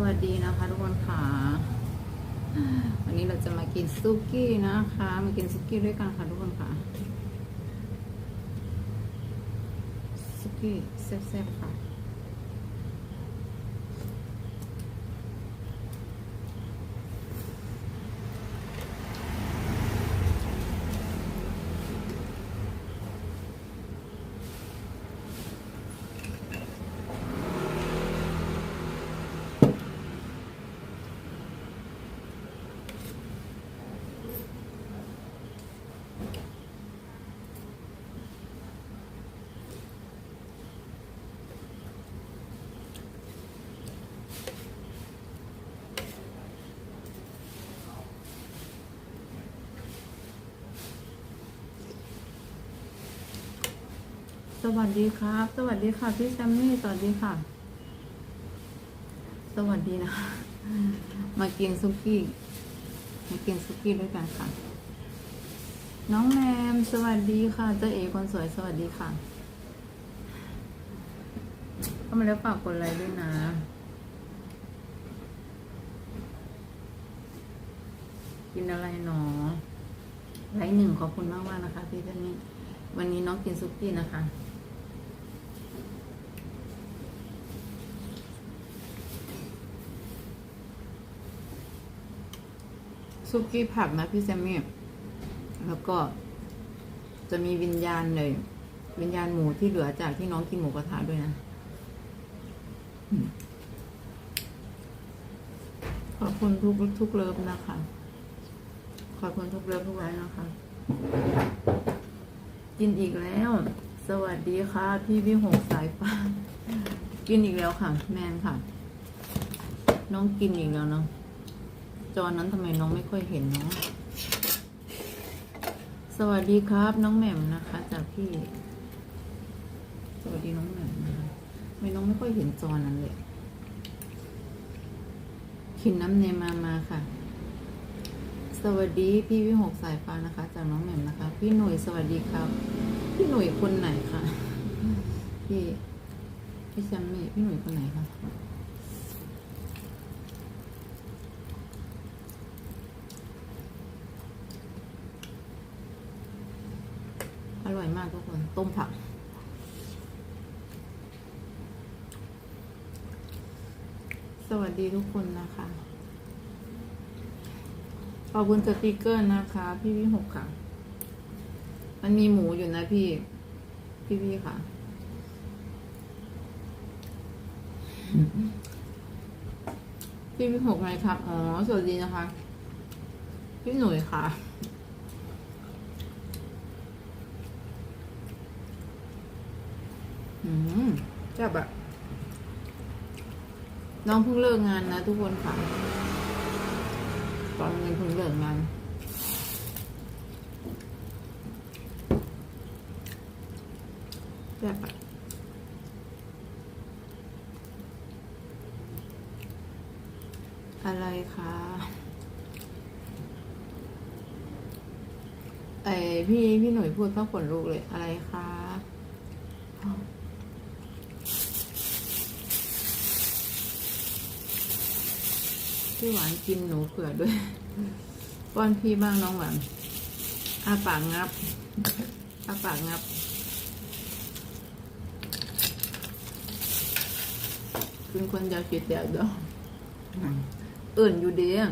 วัสดีนะคะทุกคนค่ะ วันนี้เราจะมากินซุกี้นะคะ มากินซุกี้ด้วยกันค่ะทุกคนค่ะ ซุกี้แซ่บๆค่ะ วัสดีครับ สวัสดีค่ะพี่แซมมี่ สวัสดีค่ะ สวัสดีนะ มากินซุกี้ มากินซุกี้ด้วยกันค่ะ น้องแนม สวัสดีค่ะ เจ้าเอคนสวย สวัสดีค่ะ เข้ามาแล้วฝากกดไลค์ด้วยนะกินอะไรหนอไลค์หนึ่งขอบคุณมากมากนะคะพี่ท่านนี้ วันนี้น้องกินซุกี้นะคะ ซุกี้ผักนะพี่แซมมี่แล้วก็จะมีวิญญาณเลย วิญญาณหมูที่เหลือจากที่น้องกินหมูกระทะด้วยนะขอบคุณทุกทุกเลิฟนะคะ ขอบคุณทุกเลิฟทุกไลน์นะคะ กินอีกแล้ว สวัสดีค่ะ พี่วิหกสายฟ้า กินอีกแล้วค่ะ แมนค่ะ น้องกินอีกแล้วเนาะ จอนั้นทำไมน้องไม่ค่อยเห็นเนาะสวัสดีครับน้องแหม่มนะคะ จากพี่ สวัสดีน้องแหม่มนะทำไม่น้องไม่ค่อยเห็นจอนั้นเลยขินน้ำเนมมามาค่ะ สวัสดีพี่วิหกสายฟ้านะคะ จากน้องแหม่มนะคะ พี่หนุ่ยสวัสดีครับ พี่หนุ่ยคนไหนคะพี่พี่แซมมี่พี่หนุ่ยคนไหนคะ อร่อยมากทุกคน ต้มผัก สวัสดีทุกคนนะคะ ขอบคุณสติกเกอร์นะคะ พี่วิหกค่ะ มันมีหมูอยู่นะพี่ พี่พี่ค่ะพี่วิหกไงครับ อ๋อ สวัสดีนะคะ พี่หนุ่ยค่ะ อืมแซ่บอะน้องเพิ่งเลิกงานนะทุกคนค่ะ ตอนเงินเพิ่งเลิกงานแซ่บอะอะไรคะไอพี่พี่หนุ่ยพูดก็ขนลุกเลยอะไรคะ พี่หวานกินหนูเผื่อด้วยป้อนพี่บ้างน้องหวานอาปากงับอาปากงับเป็นคนอยากกินแต่ดอกเอื่นอยู่ดีอะ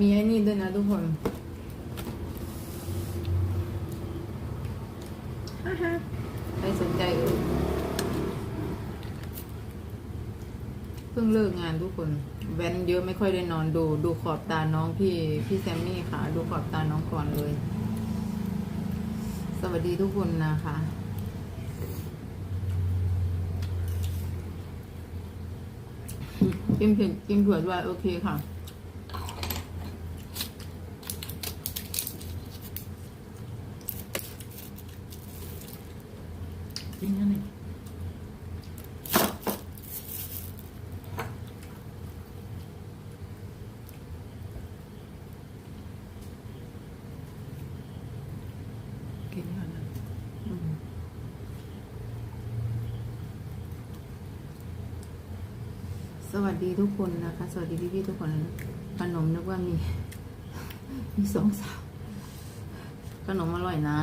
มีไอ้นี่ด้วยนะทุกคนฮ่าฮ่าใครสนใจเอ่ยเพิ่งเลิกงานทุกคนแว้นเยอะไม่ค่อยได้นอนดู ดูขอบตาน้องพี่พี่แซมมี่ค่ะ ดูขอบตาน้องก่อนเลย สวัสดีทุกคนนะคะกินเผ็ดกินเผือด้วยโอเคค่ะกินยังไง กินก่อนนะอืมส วัส ดีทุกคนนะคะ สวัสดีพี่ๆทุกคนขนมนึกว่ามี มีสองสาวขนมอร่อยนะ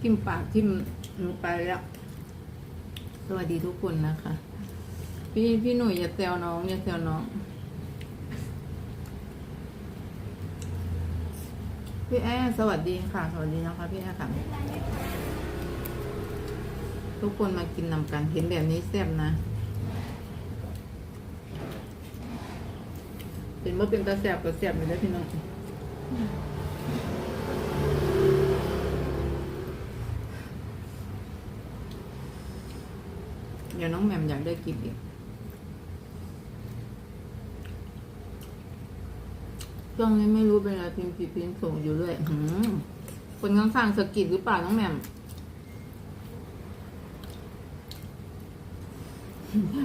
ทิมปากทิมลงไปแล้ว สวัสดีทุกคนนะคะ พี่พี่หนุ่ยอย่าแซวน้องอย่าแซวน้องพี่แอร์สวัสดีค่ะ สวัสดีนะคะพี่แอร์ค่ะ ทุกคนมากินนำกันเห็นแบบนี้แซ่บนะ เป็นว่าเป็นตาแซ่บก็แซ่บอยู่แล้วพี่น้องเดี๋ยวน้องแหม่มอยากได้กินอีกช่วงนี้ไม่รู้เป็นอะไรพิมพ์ผิดพิมพ์ส่งอยู่เลยหืมคนข้างๆสะกิดหรือเปล่าน้องแหม่ม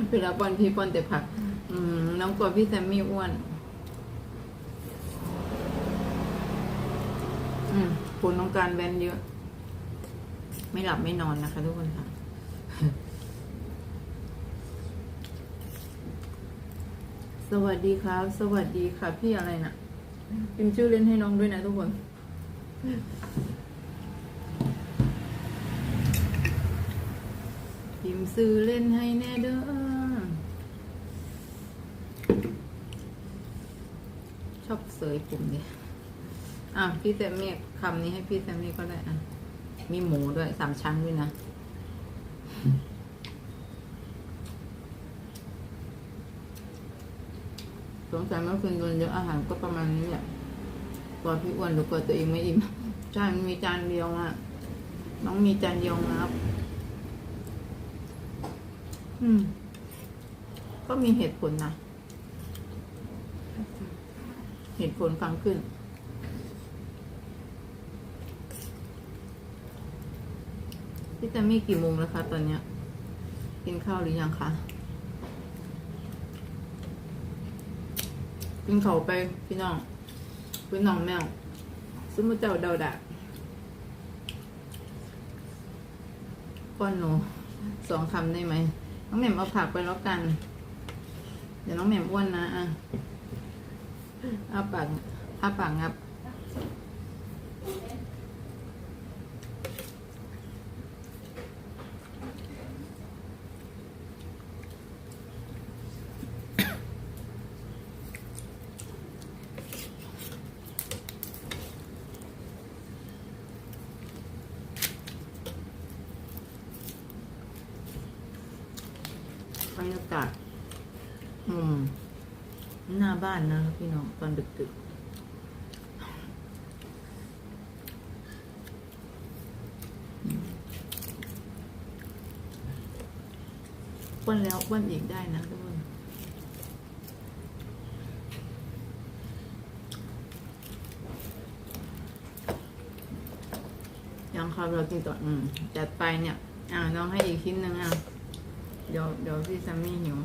เวลาปอนพี่ปอนแต่ผัก อืมน้องกลัวพี่แซมมี่อ้วน อืม ผลของการแบนเยอะ ไม่หลับไม่นอนนะคะทุกคนค่ะสวัสดีครับ สวัสดีค่ะพี่อะไรนะ่ะพิมพ์ชื่อเล่นให้น้องด้วยนะทุกคน พิมพ์ซื้อเล่นให้แน่เด้อชอบเสยปุ่มดิอะพี่แซมมี่ คำนี้ให้พี่แซมมี่ก็ได้อะ มีหมูด้วยสามชั้นด้วยนะ สงสัยเมื่อคืนโดนเยอะอาหารก็ประมาณนี้แหละกลัวพี่อ้วนหรือกลัวตัวเองไม่อิ่มจานมีจานเดียวอะ น้องมีจานเดียวครับ อืม ก็มีเหตุผลนะ เหตุผลฟังขึ้น พี่แตมมี่กี่โมงแล้วคะตอนเนี้ย กินข้าวหรือยังคะ กินเขาวไปพี่น้องพี่น้องแมวซึ่งมาเจ้าเดาดะก้อนหนูสองคำได้ไหม น้องแหม่มเอาผักไปแล้วกัน เดี๋ยวน้องแหม่มอ้วนนะอะเอาปากเอาปากงับ บรรยากาศอืม หน้า บ้านนะพี่น้องตอนดึกๆวันแล้ววันอีกได้นะทุกคนยังครับเรากินต่ออืมจัดไปเนี่ย อ่าน้องให้อีกชิ้นหนึ่งอะ เดี๋ยวเดี๋ยวพี่ซัมมี่หิว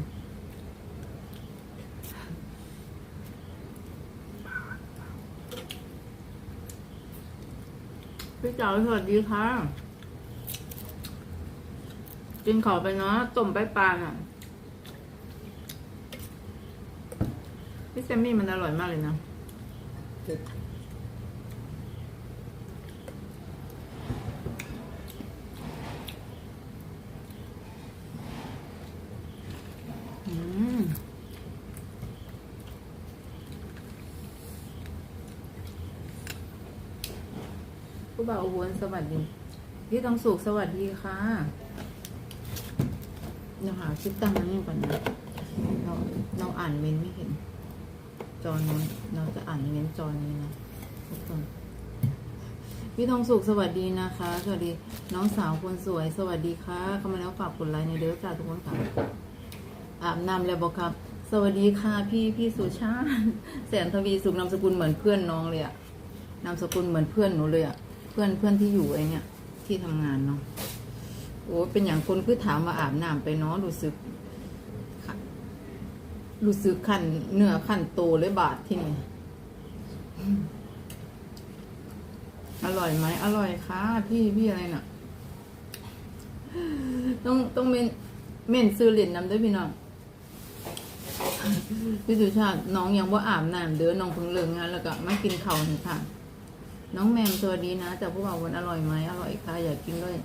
พี่เจ๋าสวัสดีค่ะกินขอไปเนาะต้มใบปลาอะพี่แซมมี่มันอร่อยมากเลยนะอืม ผู้บ่าวอุบลสวัสดี พี่ทองสุขสวัสดีค่ะเดี๋ยวหาคลิปตั้งนี้ก่อนนะเราเราอ่านเมนไม่เห็น จอนี้เราจะอ่านเมนจอนี้นะทุกคนพี่ทองสุขสวัสดีนะคะ สวัสดีน้องสาวคนสวยสวัสดีค่ะเข้ามาแล้วฝากกดไลค์ในเด้อจ้าทุกคนค่ะอาบน้ำแล้วบอกครับ สวัสดีค่ะพี่พี่สุชาติแสนทวีสุขนามสกุลเหมือนเพื่อนน้องเลยอะนามสกุลเหมือนเพื่อนหนูเลยอะ เพื่อนเพื่อนที่อยู่ไอเนี่ยที่ทำงานเนาะโอ้เป็นอย่างคนคือถามว่าอาบน้ำไปเนาะรู้สึกค่ะรู้สึกขันเนื้อขันโตเลยบาดที่นี่อร่อยไหมอร่อยค่ะพี่พี่อะไรน่ะ ต้องต้องเมนเมนซื้อเหรียญนำด้วยพี่น้องพี่สุชาติน้องยังว่าอาบน้ำเด้อน้องเพิ่งเลิกงานแล้วก็มากินข้าวนี่ค่ะ น้องแมมสวัสดีนะแต่พวกเราวันอร่อยไหมอร่อยค่ะอยากกินด้วย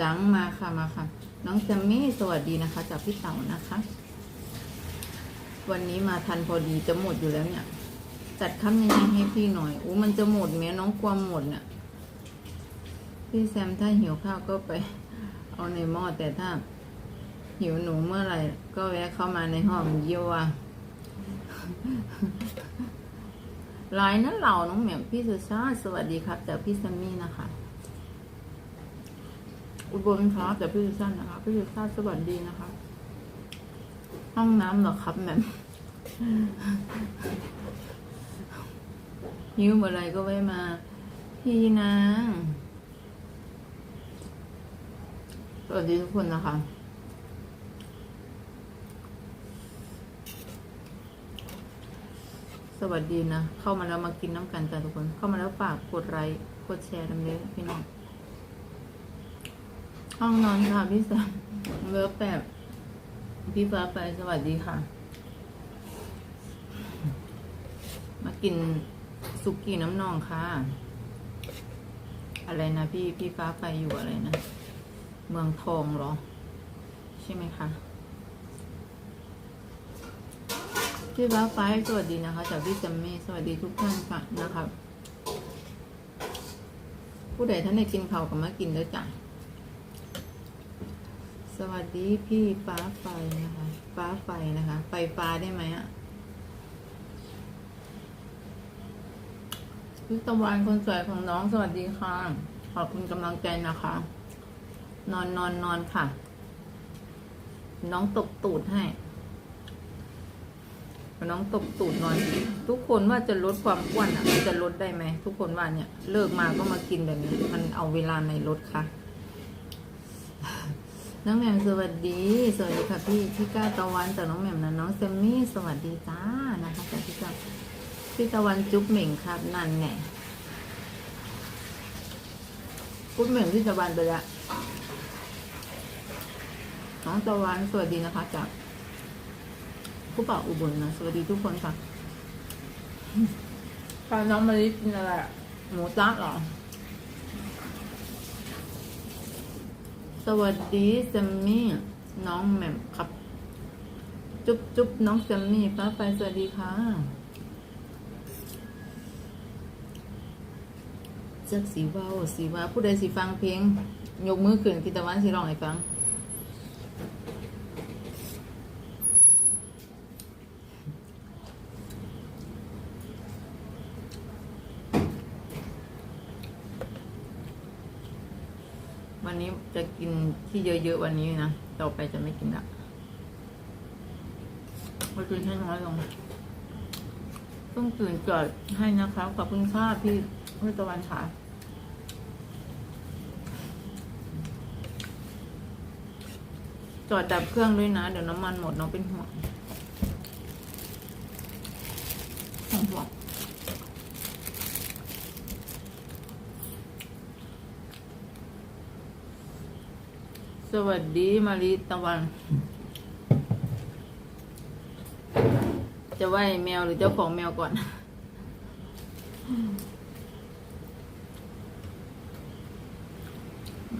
จังมาค่ะมาค่ะ น้องแซมมี่สวัสดีนะคะ จากพี่เต๋านะคะ วันนี้มาทันพอดีจะหมดอยู่แล้วเนี่ย จัดคำยังไงให้พี่หน่อยอู้มันจะหมดแม้น้องกลัวหมดเนี่ยพี่แซมถ้าหิวข้าวก็ไป เอาในหม้อแต่ถ้า หิวหนูเมื่อไหร่ ก็แวะเข้ามาในห้องเยี่ยวอะ ไลน์นั้นเราน้องแหม่มพี่สุชาติสวัสดีครับจากพี่แซมมี่นะคะ อุบลครับจากพี่สุชาตินะคะพี่สุชาติสวัสดีนะคะ ห้องน้ำเหรอครับแหม่มหิวเมื่อไรก็แวะมา พี่นางสวัสดีทุกคนนะคะ สวัสดีนะ เข้ามาแล้วมากินน้ำกันจ้ะทุกคน เข้ามาแล้วฝากกดไลค์กดแชร์น้ำเลี้ยพี่น้อง ห้องนอนค่ะพี่แซมเลิฟแบบพี่ฟ้าไปสวัสดีค่ะ มากินสุกี้น้ำนองค่ะ อะไรนะพี่พี่ฟ้าไปอยู่อะไรนะ เมืองทองเหรอ ใช่ไหมคะ พี่ฟ้าไฟสวัสดีนะคะจากพี่จัมมี่สวัสดีทุกท่านค่ะนะครับ ผู้ใดท่านได้กินเขาวก็มากินด้วยจ้ะสวัสดีพี่ฟ้าไฟนะคะ ฟ้าไฟนะคะ ไฟฟ้าได้ไหมอะพี่ตะวันคนสวยของน้องสวัสดีค่ะ ขอบคุณกำลังใจนะคะ นอนนอนนอนค่ะ น้องตบตูดให้ น้องตบตูดหน่อนทุกคนว่าจะลดความอ้วนอะมันจะลดได้ไหม ทุกคนว่าเนี่ย เลิกมาก็มากินแบบนี้ มันเอาเวลาในลดค่ะน้องแหม่มสวัสดี สวัสดีค่ะพี่พี่ก้าตะวันจากน้องแหม่มนะน้องเซมมี่สวัสดีจ้านะคะจากพี่ก้าพี่ตะวันจุ๊บเหม่งครับนั่นไงจุ๊บเหม่งพี่ตะวันไปล้วน้องตะวันสวัสดีนะคะจาก ผู้ป่าวอุบลนะสวัสดีทุกคนค่ะพาน้องมาลิกินอะไรอะหมูจ้าเหรอ สวัสดีแซมมี่น้องแหม่มครับ จุ๊บจุ๊บน้องแซมมี่ฟ้าไปสวัสดีค่ะเจักสีว่าวสีว่าผู้ใดสีฟังเพลง ยกมือขึ้นกิตะวันสีร้องให้ฟัง นี้จะกินที่เยอะๆวันนี้นะ ต่อไปจะไม่กินละไปกินให้น้อยลง ต้องตื่นเกิดให้นะคะขอบคุณค่าพี่พี่ตะวันค่ะจอดดับเครื่องด้วยนะ เดี๋ยวน้ำมันหมดน้องเป็นห่วงห่วงห่วง สวัสดีมารีตะวัน จะไหวแมวหรือเจ้าของแมวก่อน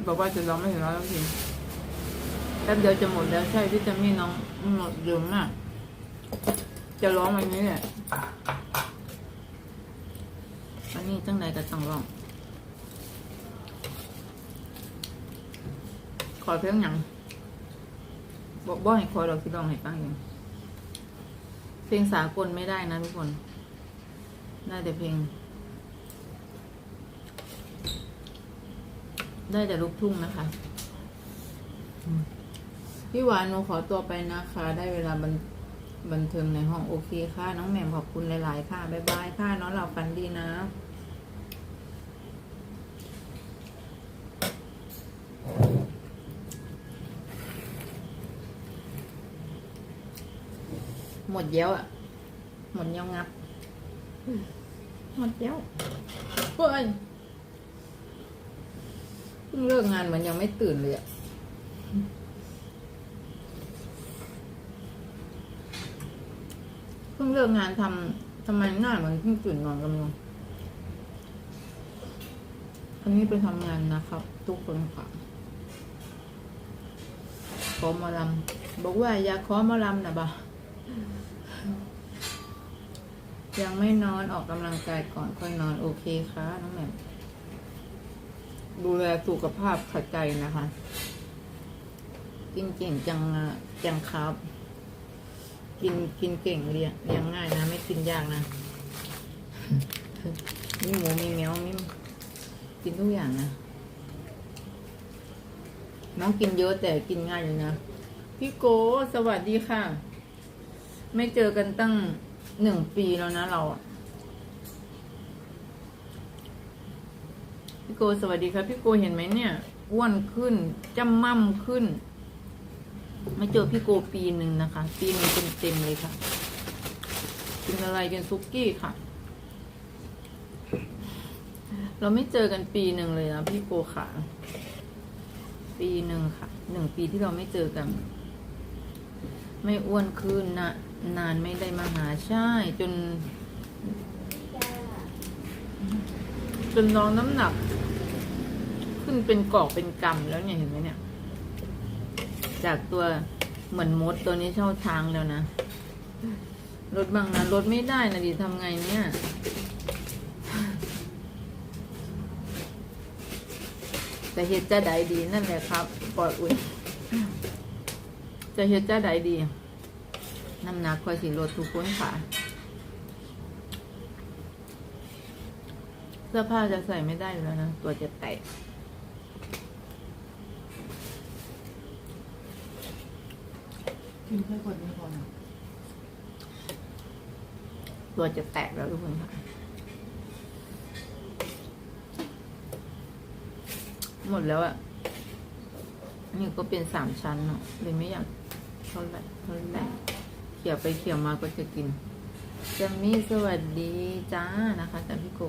บอกว่าจะร้องไม่ถึงร้อยแล้วทีแป๊บเดียวจะหมดแล้วใช่ที่จะมีน้องหมดเยอะมากจะร้องวันนี้แหละวันนี้จังไหนก็ต้องร้อง ขอเพลงหยังบอกบ่ให้คอยเราที่ลองให้ฟังเองเพลงสากลไม่ได้นะทุกคน ได้แต่เพลง ได้แต่ลูกทุ่งนะคะ พี่หวานหนูขอตัวไปนะคะ ได้เวลาบันบันเทิงในห้องโอเคค่ะ น้องแหม่มขอบคุณหลาย ๆ ค่ะ บ๊ายบายค่ะ น้องเราฝันดีนะ หมดเย้วอะ หมดเย้วงับ หมดเย้วเพื่อนเพิ่งเลิกงานเหมือนยังไม่ตื่นเลยอะพิ่งเลิกงานทำทำไมหน้าเหมือนเพิ่งตื่นนอนกันเลยอันนี้ไปทำงานนะครับ ทุกคนค่ะขอหมาลำบอกว่าอยากขอหมาลำนะบ่ะ ยังไม่นอนออกกำลังกายก่อนค่อยนอนโอเคค่ะน้องแหม่มดูแลสุขภาพขัดใจนะคะ กินเก่งจังจังครับ กินกินเก่งเรียงเรียงง่ายนะ ไม่กินยากนะมีหมูมีแมวมีกินทุกอย่างนะน้องกินเยอะแต่กินง่ายอยู่นะ พี่โกสวัสดีค่ะ ไม่เจอกันตั้ง หนึ่งปีแล้วนะเราพี่โกสวัสดีครับพี่โกเห็นไหมเนี่ยอ้วนขึ้นจำม่ำขึ้นไม่เจอพี่โกปีหนึ่งนะคะ ปีหนึ่งเต็มๆเลยค่ะกินอะไรกินซุกี้ค่ะ เราไม่เจอกันปีหนึ่งเลยนะพี่โกค่ะ ปีหนึ่งค่ะหนึ่งปีที่เราไม่เจอกัน ไม่อ้วนขึ้นนะ นานไม่ได้มาหาใช่ จน จนน้องน้ำหนัก ขึ้นเป็นกอกเป็นกำแล้วเนี่ยเห็นไหมเนี่ย จากตัวเหมือนมดตัวนี้เช่าทางแล้วนะรถบางนะรถไม่ได้นะดิทำไงเนี่ยแต่เฮ็ดจะได้ดีนั่นแหละครับปลอดอุ้ยจะเฮ็ดจะได้ดี น้ำหนักคอยสิลดทุกคนค่ะ เสื้อผ้าจะใส่ไม่ได้อยู่แล้วนะ ตัวจะแตกกินแค่คนนี้พอนะตัวจะแตกแล้วทุกคนค่ะ หมดแล้วอะนี่ก็เป็นสามชั้นเนาะเลยไม่อยากเท่าไหร่เท่าไหร่เขี่ยไปเขี่ยมาก็จะกินจะมีสวัสดีจ้านะคะจากพี่โก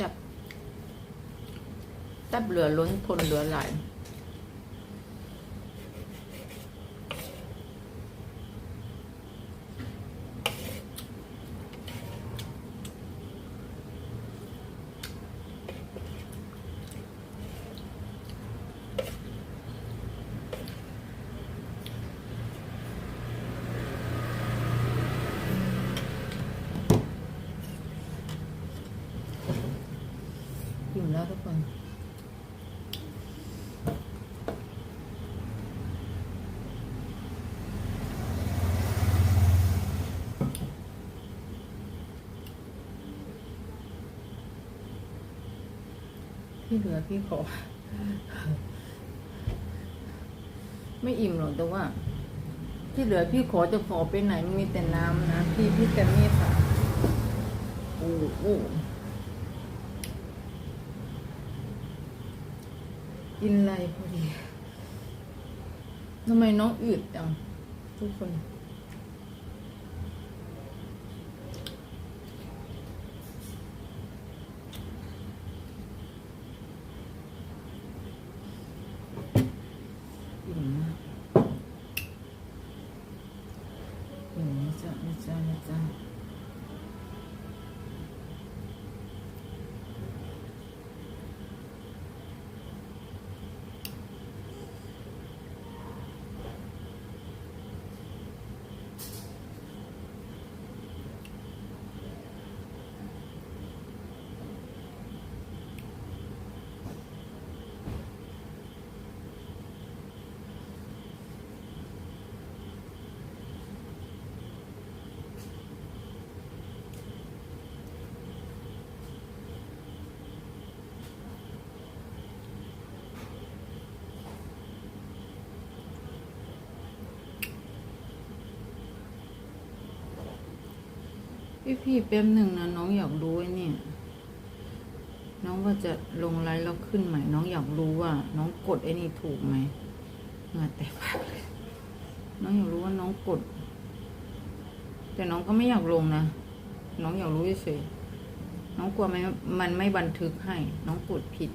จับจับเหลือล้นทนเหลือหลายแล้วทุกคน ที่เหลือพี่ขอ ไม่อิ่มหรอกแต่ว่า ที่เหลือพี่ขอจะขอไปไหนมันมีแต่น้ำนะพี่พี่แกมมี่ค่ะโอ้โหกินอะไรพอดีทำไมน้องอืดจังทุกคน อิ่มมาก อิ่มนะจ๊ พี่พี่แป๊บหนึ่งนะน้องอยากรู้ไอ้เนี่ยน้องว่าจะลงไลฟ์แล้วขึ้นใหม่น้องอยากรู้ว่า น้องกดไอ้นี่ถูกไหมเงาแตกมากเลยน้องอยากรู้ว่าน้องกด แต่น้องก็ไม่อยากลงนะน้องอยากรู้เฉยน้องกลัวไหมมันไม่บันทึกให้ น้องกดผิด